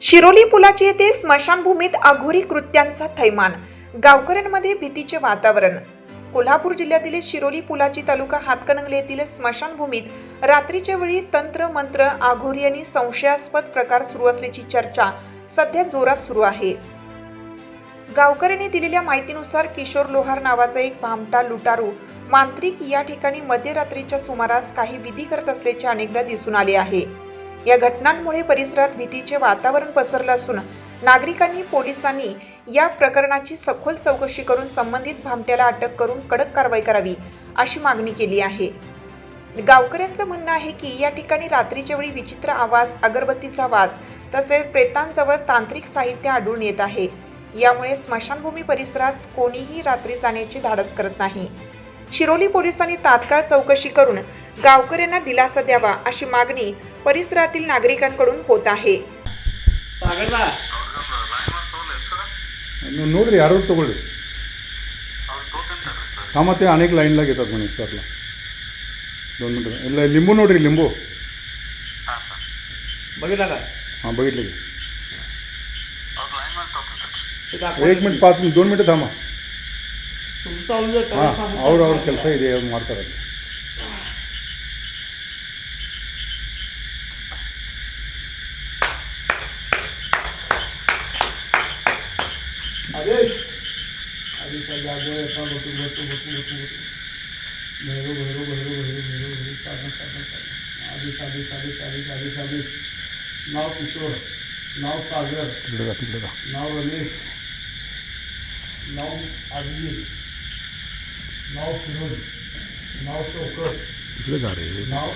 शिरोली पुलाची येथे स्मशानभूमीत अघोरी कृत्यांचा थैमान. गावकऱ्यांमध्ये भीतीचे वातावरण. कोल्हापूर जिल्ह्यातील शिरोली पुलाची तालुका हातकणंगले येथील स्मशानभूमीत रात्रीच्या वेळी तंत्र मंत्र आघोरी आणि संशयास्पद प्रकार सुरू असल्याची चर्चा सध्या जोरात सुरू आहे. गावकऱ्यांनी दिलेल्या माहितीनुसार किशोर लोहार नावाचा एक भामटा लुटारू मांत्रिक या ठिकाणी मध्यरात्रीच्या सुमारास काही विधी करत असल्याचे अनेकदा दिसून आले आहे. या घटनांमुळे परिसरात भीतीचे वातावरण पसरलं असून नागरिकांनी पोलिसांनी या प्रकरणाची सखोल चौकशी करून संबंधित भामट्याला अटक करून कडक कारवाई करावी अशी मागणी केली आहे. गावकऱ्यांचं म्हणणं आहे की या ठिकाणी रात्रीच्या वेळी विचित्र आवाज अगरबत्तीचा वास तसेच प्रेतांजवळ तांत्रिक साहित्य आढळून येत आहे. यामुळे स्मशानभूमी परिसरात कोणीही रात्री जाण्याची धाडस करत नाही. शिरोली पोलिसांनी तात्काळ चौकशी करून गावकऱ्यांना दिलासा द्यावा अशी मागणी परिसरातील नागरिकांकडून होत आहे ಸಾಗರ ನೀವು ನೋಡ್ರಿ ಯಾರು ತಗೊಳ್ರಿ ಹಾಂ ಮತ್ತೆ ಅನೇಕ ಲೈನ್ಲಾಗ ಇರ್ತದೆ ಮನೆ ಸರ್ಲ दोन मिनटं ಇಲ್ಲ लिंबू ನೋಡ್ರಿ लिंबू बघितला का हां बघितले की ते दाखव. एक मिनिट पाच मिनिट दोन मिनिटं थांबा तुमचं चालू दे, ಹಾಂ तेवढं सांगू. ಅವ್ರು ಅವ್ರ ಕೆಲಸ ಇದೆ ಅದು ಮಾಡ್ತಾರೆ अरे अरे त्या जागेवर एका बसू बसू बसू बसू बसू भैरू भैरू भैरू भैरू भैरू भैरू साधन साधन साधन आधी साधी साधी साधी साधी साधी नाव किशोर नाव सागर नाव रमेश नाव आजमी नाव फिरोज नाव चौकट तिकडे जा रे. नाव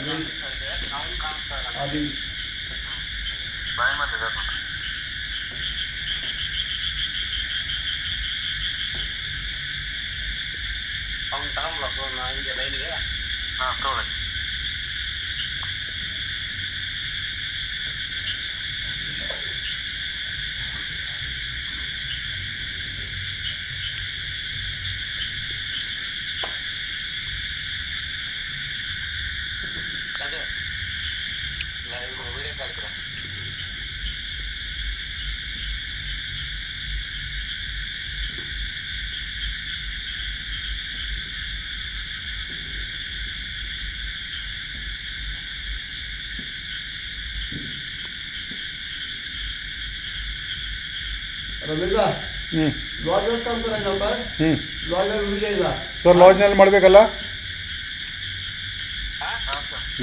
ಅದು ಅದು ಬಾಯಿ ಮಾಡಿದೆ ಅವ್ನು ತಗೊಂಬಲ್ಲ ಫೋನ್ ಹಿಂಗೆ ಲೈನ್ಗೆ ಹಾಂ ತಗೊಳ್ಳಿ ಸರ್ ಲಾಡ್ಜ್ನಲ್ಲಿ ಮಾಡಬೇಕಲ್ಲ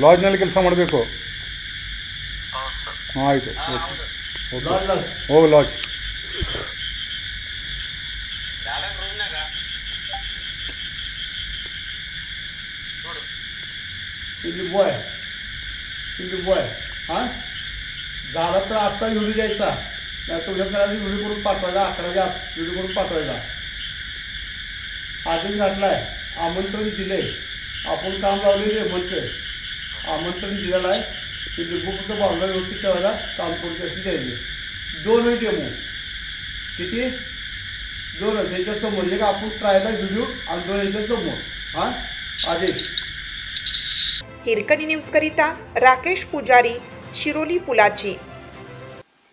ಲಾಡ್ಜ್ನಲ್ಲಿ ಕೆಲಸ ಮಾಡಬೇಕು ಹಾಂ ಆಯಿತು ಓಕೆ लॉजला ಹೋಗಿ ಲಾಡ್ಜ್ पिल्ली बॉय पिल्ली बॉय हां झाला तर आत्ता व्हिडिओ द्यायचा नाही तुझ्या व्हिडिओ करून पाठवायचा अकराच्या व्हिडिओ करून पाठवायचा आदेश आहे आमंत्रण दिले आपण काम लावले रे म्हणते आमंत्रण दिलेलं आहे. ते लिंबू फक्त बांधला व्यवस्थित ठेवायला काम करून त्याची द्यायचे. दोन डेमो. किती? दोन याच्यासमोर समोर. का आपण ट्रायला व्हिडिओ आणि दोन याच्यासमोर हां? आदेश हिरकणी न्यूज करिता राकेश पुजारी शिरोली पुलाची.